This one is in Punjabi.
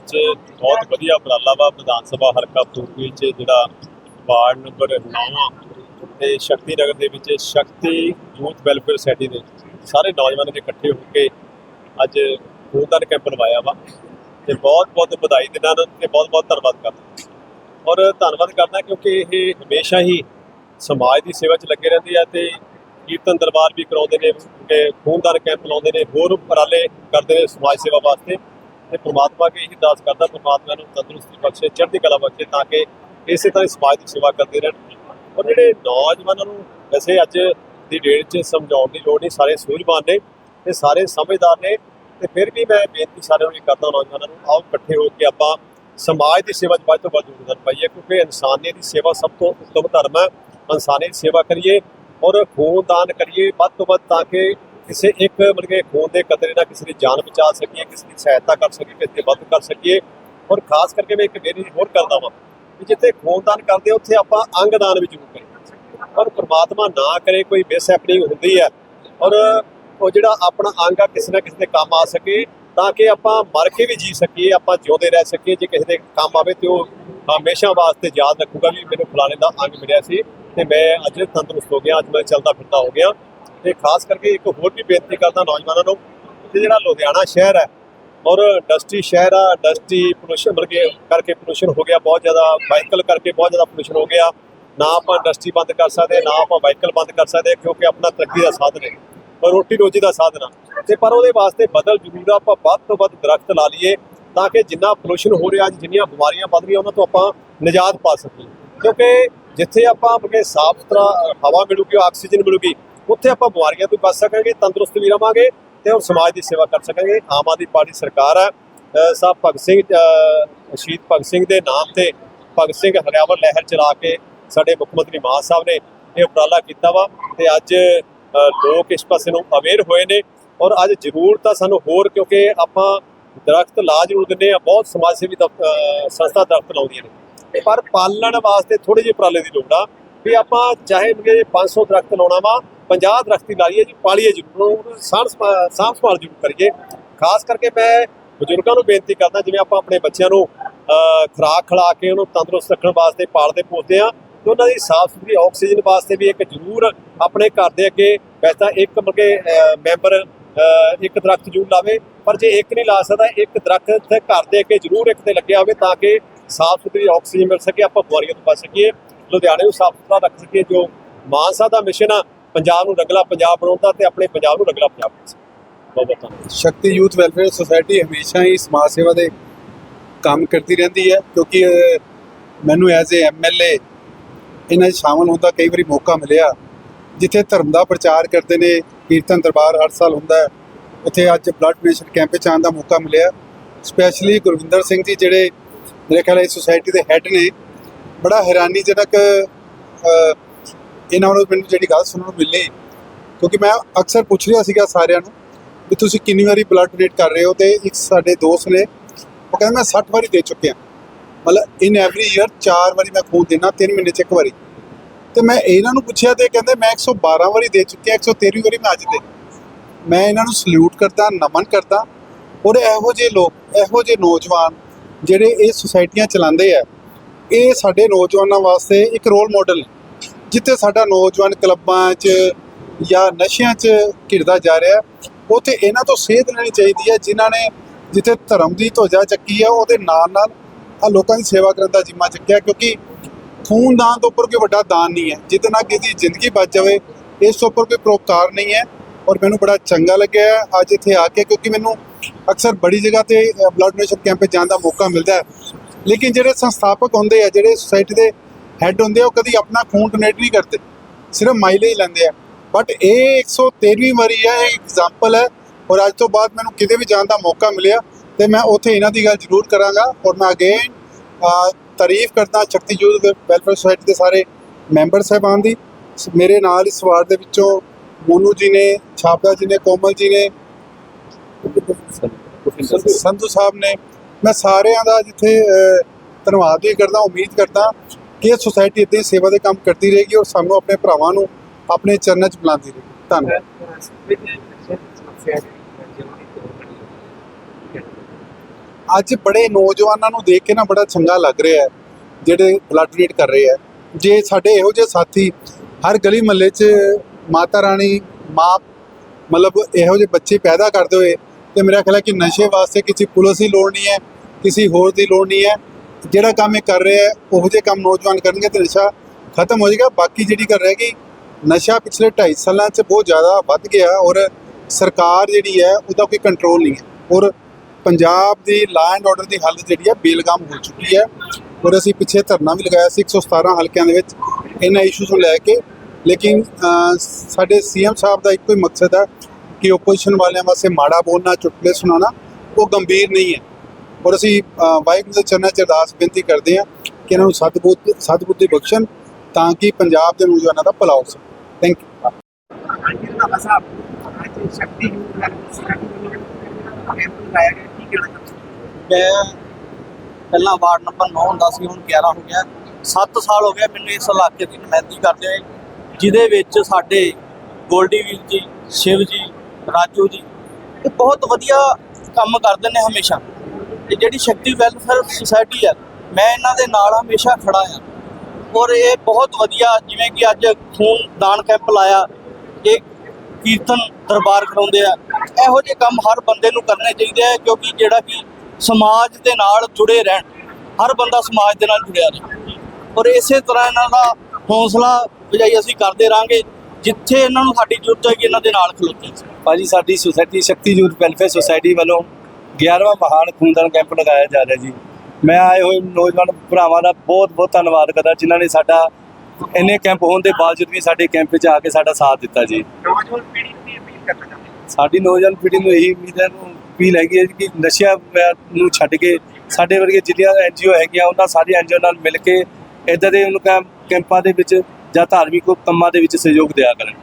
ਅੱਜ ਬਹੁਤ ਵਧੀਆ ਉਪਰਾਲਾ ਵਾ, ਵਿਧਾਨ ਸਭਾ ਹਲਕਾ ਪੂਰਬੀ ਚ, ਜਿਹੜਾ ਵਾਰਡ ਨੰਬਰ 9 ਤੇ ਸ਼ਕਤੀ ਨਗਰ ਦੇ ਵਿੱਚ ਸ਼ਕਤੀ ਯੂਥ ਵੈਲਫੇਅਰ ਸੋਸਾਇਟੀ ਦੇ ਸਾਰੇ ਨੌਜਵਾਨ ਨੇ ਇਕੱਠੇ ਹੋ ਕੇ ਅੱਜ ਖੂਨਦਾਨ ਕੈਂਪ ਲਵਾਇਆ ਵਾ, ਤੇ ਬਹੁਤ ਬਹੁਤ ਵਧਾਈ ਦਿਨਾਂ ਨੂੰ ਤੇ ਬਹੁਤ ਬਹੁਤ ਧੰਨਵਾਦ ਕਰਦਾ। ਔਰ ਧੰਨਵਾਦ ਕਰਦਾ ਕਿਉਂਕਿ ਇਹ ਹਮੇਸ਼ਾ ਹੀ ਸਮਾਜ ਦੀ ਸੇਵਾ 'ਚ ਲੱਗੇ ਰਹਿੰਦੇ ਆ ਤੇ ਕੀਰਤਨ ਦਰਬਾਰ ਵੀ ਕਰਾਉਂਦੇ ਨੇ ਖੂਨਦਾਨ ਕੈਂਪ ਲਾਉਂਦੇ ਨੇ, ਹੋਰ ਉਪਰਾਲੇ ਕਰਦੇ ਨੇ ਸਮਾਜ ਸੇਵਾ ਵਾਸਤੇ। ਤੇ ਪ੍ਰਮਾਤਮਾ ਅੱਗੇ ਇਹੀ ਅਰਦਾਸ ਕਰਦਾ, ਪ੍ਰਮਾਤਮਾ ਨੂੰ ਤੰਦਰੁਸਤੀ ਬਖਸ਼ੇ, ਚੜ੍ਹਦੀ ਕਲਾ ਬਖਸ਼ੇ ਤਾਂ ਕਿ ਇਸੇ ਤਰ੍ਹਾਂ ਹੀ ਸਮਾਜ ਦੀ ਸੇਵਾ ਕਰਦੇ ਰਹਿਣ। ਔਰ ਜਿਹੜੇ ਨੌਜਵਾਨਾਂ ਨੂੰ ਵੈਸੇ ਅੱਜ ਦੀ ਡੇਟ 'ਚ ਸਮਝਾਉਣ ਦੀ ਲੋੜ ਨਹੀਂ, ਸਾਰੇ ਸੂਝਵਾਨ ਨੇ ਤੇ ਸਾਰੇ ਸਮਝਦਾਰ ਨੇ ਤੇ ਫਿਰ ਵੀ ਮੈਂ ਬੇਨਤੀ ਸਾਰਿਆਂ ਨੂੰ ਕਰਦਾ ਨੌਜਵਾਨਾਂ ਨੂੰ, ਆਓ ਇਕੱਠੇ ਹੋ ਕੇ ਆਪਾਂ ਸਮਾਜ ਦੀ ਸੇਵਾ 'ਚ ਵੱਧ ਤੋਂ ਵੱਧ ਯੋਗਦਾਨ ਪਾਈਏ, ਕਿਉਂਕਿ ਇਨਸਾਨੀਅਤ ਦੀ ਸੇਵਾ ਸਭ ਤੋਂ ਉੱਤਮ ਧਰਮ ਹੈ। ਇਨਸਾਨੀਅਤ ਦੀ ਸੇਵਾ ਕਰੀਏ ਔਰ ਖੂਨਦਾਨ ਕਰੀਏ ਵੱਧ ਤੋਂ ਵੱਧ ਤਾਂ ਕਿ ਕਿਸੇ ਇੱਕ ਮਤਲਬ ਕਿ ਖੂਨ ਦੇ ਕਤਰੇ ਨਾਲ ਕਿਸੇ ਦੀ ਜਾਨ ਬਚਾ ਸਕੀਏ, ਕਿਸੇ ਦੀ ਸਹਾਇਤਾ ਕਰ ਸਕੀਏ, ਕਿਸੇ ਦੀ ਮਦਦ ਕਰ ਸਕੀਏ। ਔਰ ਖਾਸ ਕਰਕੇ ਮੈਂ ਇੱਕ ਬੇਨਤੀ ਹੋਰ ਕਰਦਾ ਵਾਂ ਕਿ ਜਿੱਥੇ ਖੂਨਦਾਨ ਕਰਦੇ ਉੱਥੇ ਆਪਾਂ ਅੰਗਦਾਨ ਵੀ ਜ਼ਰੂਰ ਕਰੀਏ। ਔਰ ਪ੍ਰਮਾਤਮਾ ਨਾ ਕਰੇ, ਕੋਈ ਮਿਸ ਹੈਪਨਿੰਗ ਹੁੰਦੀ ਹੈ ਔਰ ਉਹ ਜਿਹੜਾ ਆਪਣਾ ਅੰਗ ਆ, ਕਿਸੇ ਨਾ ਕਿਸੇ ਦੇ ਕੰਮ ਆ ਸਕੇ, ਤਾਂ ਕਿ ਆਪਾਂ ਮਰ ਕੇ ਵੀ ਜੀ ਸਕੀਏ, ਆਪਾਂ ਜਿਉਂਦੇ ਰਹਿ ਸਕੀਏ। ਜੇ ਕਿਸੇ ਦੇ ਕੰਮ ਆਵੇ ਤੇ ਉਹ ਹਮੇਸ਼ਾ ਵਾਸਤੇ ਯਾਦ ਰੱਖੂਗਾ ਵੀ ਮੈਨੂੰ ਫਲਾਣੇ ਦਾ ਅੰਗ ਮਿਲਿਆ ਸੀ ਤੇ ਮੈਂ ਅੱਜ ਤੰਦਰੁਸਤ ਹੋ ਗਿਆ, ਅੱਜ ਮੈਂ ਚੱਲਦਾ ਫਿਰਦਾ ਹੋ ਗਿਆ। ਤੇ ਖਾਸ ਕਰਕੇ ਇੱਕ ਹੋਰ ਵੀ ਬੇਨਤੀ ਕਰਦਾ ਨੌਜਵਾਨਾਂ ਨੂੰ ਕਿ ਜਿਹੜਾ ਲੁਧਿਆਣਾ ਸ਼ਹਿਰ ਹੈ ਔਰ ਇੰਡਸਟਰੀ ਸ਼ਹਿਰ ਆ ਇੰਡਸਟਰੀ ਪੋਲੂਸ਼ਨ ਵਰਗੇ ਕਰਕੇ ਪੋਲੂਸ਼ਨ ਹੋ ਗਿਆ, ਬਹੁਤ ਜ਼ਿਆਦਾ ਵਾਹੀਕਲ ਕਰਕੇ ਬਹੁਤ ਜ਼ਿਆਦਾ ਪੋਲੂਸ਼ਨ ਹੋ ਗਿਆ। ਨਾ ਆਪਾਂ ਇੰਡਸਟਰੀ ਬੰਦ ਕਰ ਸਕਦੇ, ਨਾ ਆਪਾਂ ਵਾਹੀਕਲ ਬੰਦ ਕਰ ਸਕਦੇ ਕਿਉਂਕਿ ਆਪਣਾ ਤਰੱਕੀ ਦਾ ਸਾਧਨ ਹੈ ਔਰ ਰੋਟੀ ਰੋਜੀ ਦਾ ਸਾਧਨ ਆ। ਤੇ ਪਰ ਉਹਦੇ ਵਾਸਤੇ ਬਦਲ ਜ਼ਰੂਰ ਆਪਾਂ ਵੱਧ ਤੋਂ ਵੱਧ ਦਰਖਤ ਲਾ ਲਈਏ ਤਾਂ ਕਿ ਜਿੰਨਾ ਪੋਲੂਸ਼ਨ ਹੋ ਰਿਹਾ, ਅੱਜ ਜਿੰਨੀਆਂ ਬਿਮਾਰੀਆਂ ਵੱਧ ਰਹੀਆਂ, ਉਹਨਾਂ ਤੋਂ ਆਪਾਂ ਨਿਜਾਤ ਪਾ ਸਕੀਏ। ਕਿਉਂਕਿ ਜਿੱਥੇ ਆਪਾਂ ਆਪਣੇ ਸਾਫ਼ ਸੁਥਰਾ ਹਵਾ ਮਿਲੂਗੀ, ਆਕਸੀਜਨ ਮਿਲੂਗੀ ਉੱਥੇ ਆਪਾਂ ਬਿਮਾਰੀਆਂ ਤੋਂ ਬਚ ਸਕਾਂਗੇ, ਤੰਦਰੁਸਤ ਵੀ ਰਵਾਂਗੇ ਤੇ ਔਰ ਸਮਾਜ ਦੀ ਸੇਵਾ ਕਰ ਸਕਾਂਗੇ। ਆਮ ਆਦਮੀ ਪਾਰਟੀ ਸਰਕਾਰ ਹੈ ਸਾਹਿਬ ਭਗਤ ਸਿੰਘ ਸ਼ਹੀਦ ਭਗਤ ਸਿੰਘ ਦੇ ਨਾਮ ਤੇ ਭਗਤ ਸਿੰਘ ਹਰਿਆਵਰ ਲਹਿਰ ਚਲਾ ਕੇ ਸਾਡੇ ਮੁੱਖ ਮੰਤਰੀ ਮਾਨ ਸਾਹਿਬ ਨੇ ਇਹ ਉਪਰਾਲਾ ਕੀਤਾ ਵਾ ਤੇ ਅੱਜ ਲੋਕ ਇਸ ਪਾਸੇ ਨੂੰ ਅਵੇਅਰ ਹੋਏ ਨੇ ਔਰ ਅੱਜ ਜ਼ਰੂਰ ਤਾਂ ਸਾਨੂੰ ਹੋਰ ਕਿਉਂਕਿ ਆਪਾਂ ਦਰਖਤ ਲਾ ਜ਼ਰੂਰ ਦਿੰਦੇ ਆ ਬਹੁਤ ਸਮਾਜ ਸੇਵੀ ਦਫ਼- ਸੰਸਥਾ ਦਰਖਤ ਲਾਉਂਦੀਆਂ ਨੇ। ਪਰ ਪਾਲਣ ਵਾਸਤੇ ਥੋੜੇ ਜਿਹੇ ਉਪਰਾਲੇ ਦੀ ਲੋੜ ਆ ਵੀ ਆਪਾਂ ਚਾਹੇ ਕਿ 500 ਦਰਖਤ ਲਾਉਣਾ ਵਾ 50 ਦਰਖਤ ਹੀ ਲਾਈਏ ਜੀ ਪਾਲੀਏ ਜ਼ਰੂਰ। ਸਾਂਭ ਸੰਭਾ- ਸਾਂਭ ਸੰਭਾਲ ਜ਼ਰੂਰ ਕਰੀਏ। ਖਾਸ ਕਰਕੇ ਮੈਂ ਬਜ਼ੁਰਗਾਂ ਨੂੰ ਬੇਨਤੀ ਕਰਦਾ ਜਿਵੇਂ ਆਪਾਂ ਆਪਣੇ ਬੱਚਿਆਂ ਨੂੰ ਅ, ਖੁਰਾਕ ਖਿਲਾ ਕੇ ਉਹਨੂੰ ਤੰਦਰੁਸਤ ਰੱਖਣ ਵਾਸਤੇ ਪਾਲਦੇ ਪੋਸਦੇ ਆ ਤੇ ਉਹਨਾਂ ਦੀ ਸਾਫ਼ ਸੁਥਰੀ ਆਕਸੀਜਨ ਵਾਸਤੇ ਵੀ ਇੱਕ ਜ਼ਰੂਰ ਆਪਣੇ ਘਰ ਦੇ ਅੱਗੇ ਵੈਸੇ ਤਾਂ ਇੱਕ ਮਗੇ ਮੈਂਬਰ ਇੱਕ ਦਰਖਤ ਜ਼ਰੂਰ ਲਾਵੇ ਪਰ ਜੇ ਇੱਕ ਨਹੀਂ ਲਾ ਸਕਦਾ ਇੱਕ ਦਰਖਤ ਘਰ ਦੇ ਅੱਗੇ ਜ਼ਰੂਰ ਇੱਕ ਤੇ ਲੱਗਿਆ ਹੋਵੇ ਤਾਂ ਕਿ ਸਾਫ਼ ਸੁਥਰੀ ਆਕਸੀਜਨ ਮਿਲ ਸਕੇ ਆਪਾਂ ਬਿਮਾਰੀਆਂ ਤੋਂ ਬਚ ਸਕੀਏ ਲੁਧਿਆਣੇ ਨੂੰ ਸਾਫ਼ ਸੁਥਰਾ ਰੱਖ ਸਕੀਏ ਜੋ ਮਾਨਸਾ ਦਾ ਮਿਸ਼ਨ ਆ ਪੰਜਾਬ ਨੂੰ ਰਗਲਾ ਪੰਜਾਬ ਬਣਾਉਂਦਾ ਤੇ ਆਪਣੇ ਪੰਜਾਬ ਨੂੰ ਰੰਗਲਾ ਪੰਜਾਬ ਬਣਾਉਣ ਸ਼ਕਤੀ ਯੂਥ ਵੈਲਫੇਅਰ ਸੁਸਾਇਟੀ ਹਮੇਸ਼ਾ ਹੀ ਸਮਾਜ ਸੇਵਾ ਦੇ ਕੰਮ ਕਰਦੀ ਰਹਿੰਦੀ ਹੈ, ਕਿਉਂਕਿ ਮੈਨੂੰ ਐਜ਼ ਏ ਐਮਐਲਏ ਇਹਨਾਂ 'ਚ ਸ਼ਾਮਲ ਹੋਣ ਦਾ ਕਈ ਵਾਰੀ ਮੌਕਾ ਮਿਲਿਆ, ਜਿੱਥੇ ਧਰਮ ਦਾ ਪ੍ਰਚਾਰ ਕਰਦੇ ਨੇ, ਕੀਰਤਨ ਦਰਬਾਰ ਹਰ ਸਾਲ ਹੁੰਦਾ ਉੱਥੇ ਅੱਜ ਬਲੱਡ ਡੋਨੇਸ਼ਨ ਕੈਂਪ 'ਚ ਆਉਣ ਦਾ ਮੌਕਾ ਮਿਲਿਆ। ਸਪੈਸ਼ਲੀ ਗੁਰਵਿੰਦਰ ਸਿੰਘ ਜੀ ਜਿਹੜੇ ਮੇਰੇ ਖਿਆਲ ਇਸ ਸੁਸਾਇਟੀ ਦੇ ਹੈੱਡ ਨੇ, ਬੜਾ ਹੈਰਾਨੀਜਨਕ ਇਹਨਾਂ ਨੂੰ ਮੈਨੂੰ ਜਿਹੜੀ ਗੱਲ ਸੁਣਨ ਨੂੰ ਮਿਲੀ, ਕਿਉਂਕਿ ਮੈਂ ਅਕਸਰ ਪੁੱਛ ਰਿਹਾ ਸੀਗਾ ਸਾਰਿਆਂ ਨੂੰ ਵੀ ਤੁਸੀਂ ਕਿੰਨੀ ਵਾਰੀ ਬਲੱਡ ਡੋਨੇਟ ਕਰ ਰਹੇ ਹੋ ਤੇ ਇੱਕ ਸਾਡੇ ਦੋਸਤ ਨੇ, ਉਹ ਕਹਿੰਦਾ ਮੈਂ 60 ਵਾਰੀ ਦੇ ਚੁੱਕਿਆ। ਮਤਲਬ ਇਨ ਐਵਰੀ ਈਅਰ 4 ਵਾਰੀ ਮੈਂ ਖੂਨ ਦੇਣਾ 3 ਮਹੀਨੇ ਚ ਇੱਕ ਵਾਰੀ। ਤੇ ਮੈਂ ਇਹਨਾਂ ਨੂੰ ਪੁੱਛਿਆ ਤੇ ਕਹਿੰਦੇ ਮੈਂ 112 ਵਾਰੀ ਦੇ ਚੁੱਕਿਆ 113 ਵਾਰੀ ਮੈਂ ਅੱਜ ਦੇ। ਮੈਂ ਇਹਨਾਂ ਨੂੰ ਸਲੂਟ ਕਰਦਾ, ਨਮਨ ਕਰਦਾ, ਔਰ ਇਹੋ ਜਿਹੇ ਲੋਕ, ਇਹੋ ਜਿਹੇ ਨੌਜਵਾਨ ਜਿਹੜੇ ਇਹ ਸੁਸਾਇਟੀਆਂ ਚਲਾਉਂਦੇ ਆ, ਇਹ ਸਾਡੇ ਨੌਜਵਾਨਾਂ ਵਾਸਤੇ ਇੱਕ ਰੋਲ ਮਾਡਲ ਨੇ। ਜਿੱਥੇ ਸਾਡਾ ਨੌਜਵਾਨ ਕਲੱਬਾਂ 'ਚ ਜਾਂ ਨਸ਼ਿਆਂ 'ਚ ਘਿਰਦਾ ਜਾ ਰਿਹਾ ਉੱਥੇ ਇਹਨਾਂ ਤੋਂ ਸੇਧ ਲੈਣੀ ਚਾਹੀਦੀ ਹੈ, ਜਿਨ੍ਹਾਂ ਨੇ ਜਿੱਥੇ ਧਰਮ ਦੀ ਧੋਜਾ ਚੱਕੀ ਹੈ, ਉਹਦੇ ਨਾਲ ਨਾਲ ਆ ਲੋਕਾਂ ਦੀ ਸੇਵਾ ਕਰਨ ਦਾ ਜਿੰਮਾ ਚੱਕਿਆ, ਕਿਉਂਕਿ ਖੂਨ ਦਾਨ ਤੋਂ ਉੱਪਰ ਕੋਈ ਵੱਡਾ ਦਾਨ ਨਹੀਂ ਹੈ। ਜਿਹਦੇ ਨਾਲ ਕਿਸੇ ਦੀ ਜ਼ਿੰਦਗੀ ਬਚ ਜਾਵੇ, ਇਸ ਤੋਂ ਉੱਪਰ ਕੋਈ ਪਰਉਪਕਾਰ ਨਹੀਂ ਹੈ ਔਰ ਮੈਨੂੰ ਬੜਾ ਚੰਗਾ ਲੱਗਿਆ ਅੱਜ ਇੱਥੇ ਆ ਕੇ, ਕਿਉਂਕਿ ਮੈਨੂੰ ਅਕਸਰ ਬੜੀ ਜਗ੍ਹਾ ਤੇ ਬਲੱਡ ਡੋਨੇਸ਼ਨ ਕੈਂਪ ਜਾਣ ਦਾ ਮੌਕਾ ਮਿਲਦਾ ਹੈ। ਲੇਕਿਨ ਜਿਹੜੇ ਸੰਸਥਾਪਕ ਹੁੰਦੇ ਆ, ਜਿਹੜੇ ਸੁਸਾਇਟੀ ਦੇ ਹੈੱਡ ਹੁੰਦੇ ਆ, ਉਹ ਕਦੀ ਆਪਣਾ ਖੂਨ ਡੋਨੇਟ ਨਹੀਂ ਕਰਦੇ, ਸਿਰਫ ਮਾਈਲੇਜ ਲੈਂਦੇ ਆ। ਬਟ ਇਹ 113ਵੀਂ ਵਾਰੀ ਹੈ ਇਹ ਐਗਜ਼ਾਮਪਲ ਹੈ, ਔਰ ਅੱਜ ਤੋਂ ਬਾਅਦ ਮੈਨੂੰ ਕਿਤੇ ਵੀ ਜਾਣ ਦਾ ਮੌਕਾ ਮਿਲਿਆ, ਤੇ ਮੈਂ ਉੱਥੇ ਇਹਨਾਂ ਦੀ ਗੱਲ ਜ਼ਰੂਰ ਕਰਾਂਗਾ, ਔਰ ਮੈਂ ਅਗੇਨ ਤਾਰੀਫ ਕਰਦਾ ਸ਼ਕਤੀ ਯੂਥ ਵੈਲਫੇਅਰ ਸੁਸਾਇਟੀ ਦੇ ਸਾਰੇ ਮੈਂਬਰ ਸਾਹਿਬਾਨ ਦੀ। ਮੇਰੇ ਨਾਲ ਇਸ ਵਾਰ ਦੇ ਵਿੱਚੋਂ ਮੋਨੂ ਜੀ ਨੇ ਛਾਪਦਾ ਜੀ ਨੇ, ਕੋਮਲ ਜੀ ਨੇ, ਸੰਧੂ ਸਾਹਿਬ ਨੇ, ਮੈਂ ਸਾਰਿਆਂ ਦਾ ਜਿੱਥੇ ਧੰਨਵਾਦ ਵੀ ਕਰਦਾ, ਉਮੀਦ ਕਰਦਾ ਕਿ ਇਹ ਸੁਸਾਇਟੀ ਇਦਾਂ ਹੀ ਸੇਵਾ ਦੇ ਕੰਮ ਕਰਦੀ ਰਹੇਗੀ ਔਰ ਸਾਨੂੰ ਆਪਣੇ ਭਰਾਵਾਂ ਨੂੰ ਆਪਣੇ ਚਰਨਾਂ 'ਚ ਬੁਲਾਉਂਦੀ ਰਹੇਗੀ। ਧੰਨਵਾਦ। ਅੱਜ ਬੜੇ ਨੌਜਵਾਨਾਂ ਨੂੰ ਦੇਖ ਕੇ ਨਾ ਬੜਾ ਚੰਗਾ ਲੱਗ ਰਿਹਾ ਹੈ, ਜਿਹੜੇ ਬਲੱਡ ਡੋਨੇਟ ਕਰ ਰਹੇ ਆ ਜੇ ਸਾਡੇ ਇਹੋ ਜਿਹੇ ਸਾਥੀ ਹਰ ਗਲੀ ਮਹੱਲੇ 'ਚ ਮਾਤਾ ਰਾਣੀ, ਮਾਂ, ਮਤਲਬ ਇਹੋ ਜਿਹੇ ਬੱਚੇ ਪੈਦਾ ਕਰਦੇ ਹੋਏ ਤੇ ਮੇਰਾ ਖਿਆਲ ਹੈ ਕਿ ਨਸ਼ੇ ਵਾਸਤੇ ਕਿਸੇ ਪੁਲਿਸ ਦੀ ਲੋੜ ਨਹੀਂ ਹੈ, ਕਿਸੇ ਹੋਰ ਦੀ ਲੋੜ ਨਹੀਂ ਹੈ ਜਿਹੜਾ ਕੰਮ ਇਹ ਕਰ ਰਿਹਾ ਉਹੋ ਜਿਹੇ ਕੰਮ ਨੌਜਵਾਨ ਕਰਨਗੇ ਤੇ ਨਸ਼ਾ ਖਤਮ ਹੋ ਜਾਏਗਾ। ਬਾਕੀ ਜਿਹੜੀ ਗੱਲ ਰਹਿ ਗਈ ਨਸ਼ਾ ਪਿਛਲੇ 2.5 ਸਾਲਾਂ 'ਚ ਬਹੁਤ ਜ਼ਿਆਦਾ ਵੱਧ ਗਿਆ ਔਰ ਸਰਕਾਰ ਜਿਹੜੀ ਹੈ ਉਹਦਾ ਕੋਈ ਕੰਟਰੋਲ ਨਹੀਂ ਹੈ। ਔਰ ਪੰਜਾਬ ਦੀ ਲਾ ਐਂਡ ਆਰਡਰ ਦੀ ਹਾਲਤ ਜਿਹੜੀ ਹੈ ਬੇਲਗਾਮ ਹੋ ਚੁੱਕੀ ਹੈ। ਔਰ ਅਸੀਂ ਪਿੱਛੇ ਧਰਨਾ ਵੀ ਲਗਾਇਆ ਸੀ 117 ਹਲਕਿਆਂ ਦੇ ਵਿੱਚ ਇਹਨਾਂ ਇਸ਼ੂਜ਼ ਨੂੰ ਲੈ ਕੇ। ਲੇਕਿਨ ਅਹ, ਸਾਡੇ ਸੀਐਮ ਸਾਹਿਬ ਦਾ ਇੱਕੋ ਹੀ ਮਕਸਦ ਹੈ ਕਿ ਓਪੋਜੀਸ਼ਨ ਵਾਲਿਆਂ ਵਾਸਤੇ ਮਾੜਾ ਬੋਲਣਾ ਚੁਟਕਲੇ ਸੁਣਾਉਣਾ ਉਹ ਗੰਭੀਰ ਨਹੀਂ ਹੈ। ਔਰ ਅਸੀਂ ਵਾਹਿਗੁਰੂ ਦੇ ਚਰਨਾਂ 'ਚ ਅਰਦਾਸ ਬੇਨਤੀ ਕਰਦੇ ਹਾਂ ਕਿ ਇਹਨਾਂ ਨੂੰ ਸਤਬੁੱਧ, ਸਤਬੁੱਧੀ ਬਖਸ਼ਣ ਤਾਂ ਕਿ ਪੰਜਾਬ ਦੇ ਨੌਜਵਾਨਾਂ ਦਾ ਭਲਾ ਹੋ ਸਕੇ। ਥੈਂਕ ਯੂ ਮੈਂ ਪਹਿਲਾਂ ਵਾਰਡ ਨੰਬਰ 9 ਹੁੰਦਾ ਸੀ, ਹੁਣ 11 ਹੋ ਗਿਆ। 7 ਸਾਲ ਹੋ ਗਏ ਮੈਨੂੰ ਇਸ ਇਲਾਕੇ ਦੀ ਨੁਮਾਇੰਦਗੀ ਕਰਦੇ ਹੋਏ, ਜਿਹਦੇ ਵਿੱਚ ਸਾਡੇ ਗੋਲਡੀ ਵੀਰ ਜੀ, ਸ਼ਿਵ ਜੀ, ਰਾਜੂ ਜੀ, ਇਹ ਬਹੁਤ ਵਧੀਆ ਕੰਮ ਕਰਦੇ ਨੇ ਹਮੇਸ਼ਾ। ਇਹ ਜਿਹੜੀ ਸ਼ਕਤੀ ਵੈਲਫੇਅਰ ਸੁਸਾਇਟੀ ਹੈ ਮੈਂ ਇਹਨਾਂ ਦੇ ਨਾਲ ਹਮੇਸ਼ਾ ਖੜਾ ਆ। ਔਰ ਇਹ ਬਹੁਤ ਵਧੀਆ, ਜਿਵੇਂ ਕਿ ਅੱਜ ਖੂਨ ਦਾਨ ਕੈਂਪ ਲਾਇਆ, ਇਹ ਕੀਰਤਨ ਦਰਬਾਰ ਕਰਾਉਂਦੇ ਆ। ਇਹੋ ਜਿਹੇ ਕੰਮ ਹਰ ਬੰਦੇ ਨੂੰ ਕਰਨੇ ਚਾਹੀਦੇ ਆ, ਕਿਉਂਕਿ ਜਿਹੜਾ ਕਿ ਸਮਾਜ ਦੇ ਨਾਲ ਜੁੜੇ ਰਹਿਣ, ਹਰ ਬੰਦਾ ਸਮਾਜ ਦੇ ਨਾਲ ਜੁੜਿਆ ਰਹੇ। ਔਰ ਇਸੇ ਤਰ੍ਹਾਂ ਇਹਨਾਂ ਦਾ ਹੌਸਲਾ ਵਜਾਈ ਅਸੀਂ ਕਰਦੇ ਰਾਂਗੇ ਜਿੱਥੇ ਇਹਨਾਂ ਨੂੰ ਸਾਡੀ ਜ਼ਰੂਰਤ ਹੋਏਗੀ ਇਹਨਾਂ ਦੇ ਨਾਲ ਖਲੋਤੇ ਅਸੀਂ ਭਾਜੀ, ਸਾਡੀ society Shakti youth welfare society ਵੱਲੋਂ 11ਵਾਂ ਮਹਾਨ ਖੂਨਦਾਨ ਕੈਂਪ ਲਗਾਇਆ ਜਾ ਰਿਹਾ ਜੀ। ਮੈਂ ਆਏ ਹੋਏ ਨੌਜਵਾਨ ਭਰਾਵਾਂ ਦਾ ਬਹੁਤ ਬਹੁਤ ਧੰਨਵਾਦ ਕਰਦਾ ਜਿਨ੍ਹਾਂ ਨੇ ਸਾਡਾ ਇੰਨੇ ਕੈਂਪ ਹੋਣ ਦੇ ਬਾਵਜੂਦ ਵੀ ਸਾਡੇ ਕੈਂਪ ਵਿੱਚ ਆ ਕੇ ਸਾਡਾ ਸਾਥ ਦਿੱਤਾ ਜੀ। ਨੌਜਵਾਨ ਪੀੜ੍ਹੀ ਨੂੰ ਕੀ ਅਪੀਲ ਕਰਨਾ ਚਾਹੁੰਦੇ ਹੋ? ਸਾਡੀ ਨੌਜਵਾਨ ਪੀੜ੍ਹੀ ਨੂੰ ਇਹੀ ਉਮੀਦ ਹੈ ਨੂੰ ਅਪੀਲ ਹੈਗੀ ਹੈ ਕਿ ਨਸ਼ਿਆਂ ਨੂੰ ਛੱਡ ਕੇ ਸਾਡੇ ਵਰਗੇ ਜਿੰਨੀਆਂ ਐਨਜੀਓ ਹੈਗੀਆਂ ਉਹਨਾਂ ਸਾਰੀ ਐਨਜੀਓ ਨਾਲ ਮਿਲ ਕੇ ਇਦਾਂ ਦੇ ਉਹਨੂੰ ਕੈਂਪ- ਕੈਂਪਾਂ ਦੇ ਵਿੱਚ ਜਾਂ ਧਾਰਮਿਕ ਕੰਮਾਂ ਦੇ ਵਿੱਚ ਸਹਿਯੋਗ ਦਿਆ ਕਰਨ।